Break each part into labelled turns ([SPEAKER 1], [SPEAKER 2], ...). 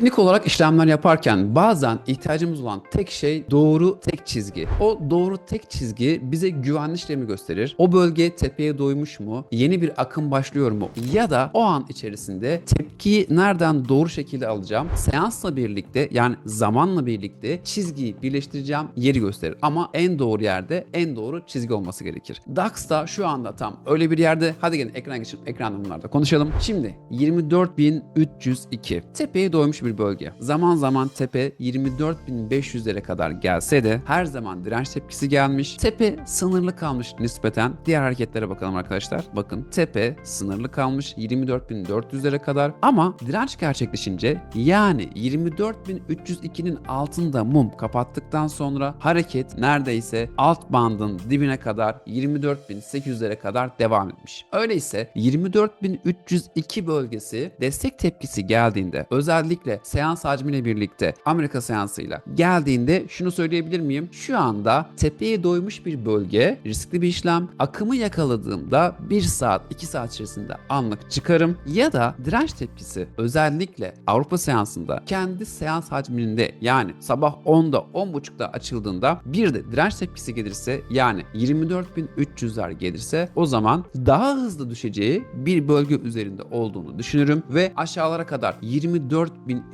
[SPEAKER 1] Teknik olarak işlemler yaparken bazen ihtiyacımız olan tek şey doğru tek çizgi. O doğru tek çizgi bize güvenli işlemi gösterir. O bölge tepeye doymuş mu? Yeni bir akım başlıyor mu? Ya da o an içerisinde tepkiyi nereden doğru şekilde alacağım? Seansla birlikte yani zamanla birlikte çizgiyi birleştireceğim yeri gösterir. Ama en doğru yerde en doğru çizgi olması gerekir. DAX da şu anda tam öyle bir yerde. Hadi gelin ekran geçelim. Ekranda bunlarda konuşalım. Şimdi 24.302 tepeye doymuş bir bölge. Zaman zaman tepe 24.500'lere kadar gelse de her zaman direnç tepkisi gelmiş. Tepe sınırlı kalmış nispeten. Diğer hareketlere bakalım arkadaşlar. Bakın tepe sınırlı kalmış 24.400'lere kadar ama direnç gerçekleşince yani 24.302'nin altında mum kapattıktan sonra hareket neredeyse alt bandın dibine kadar 24.800'lere kadar devam etmiş. Öyleyse 24.302 bölgesi destek tepkisi geldiğinde özellikle seans hacmiyle birlikte Amerika seansıyla geldiğinde şunu söyleyebilir miyim? Şu anda tepeye doymuş bir bölge riskli bir işlem. Akımı yakaladığımda 1 saat 2 saat içerisinde anlık çıkarım ya da direnç tepkisi özellikle Avrupa seansında kendi seans hacminde yani sabah 10'da 10.30'da açıldığında bir de direnç tepkisi gelirse yani 24.300'ler gelirse o zaman daha hızlı düşeceği bir bölge üzerinde olduğunu düşünürüm ve aşağılara kadar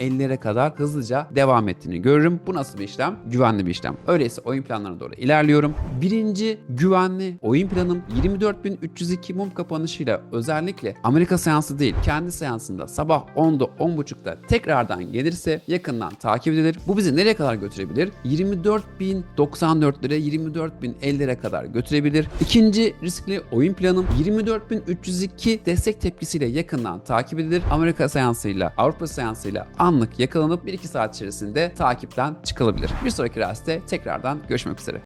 [SPEAKER 1] 24.050'lere kadar hızlıca devam ettiğini görürüm. Bu nasıl bir işlem? Güvenli bir işlem. Öyleyse oyun planlarına doğru ilerliyorum. Birinci güvenli oyun planım 24.302 mum kapanışıyla özellikle Amerika seansı değil kendi seansında sabah 10'da 10.30'da tekrardan gelirse yakından takip edilir. Bu bizi nereye kadar götürebilir? 24.094'lere 24.050'lere kadar götürebilir. İkinci riskli oyun planım 24.302 destek tepkisiyle yakından takip edilir. Amerika seansıyla Avrupa seansıyla anlık yakalanıp 1-2 saat içerisinde takipten çıkılabilir. Bir sonraki derste tekrardan görüşmek üzere.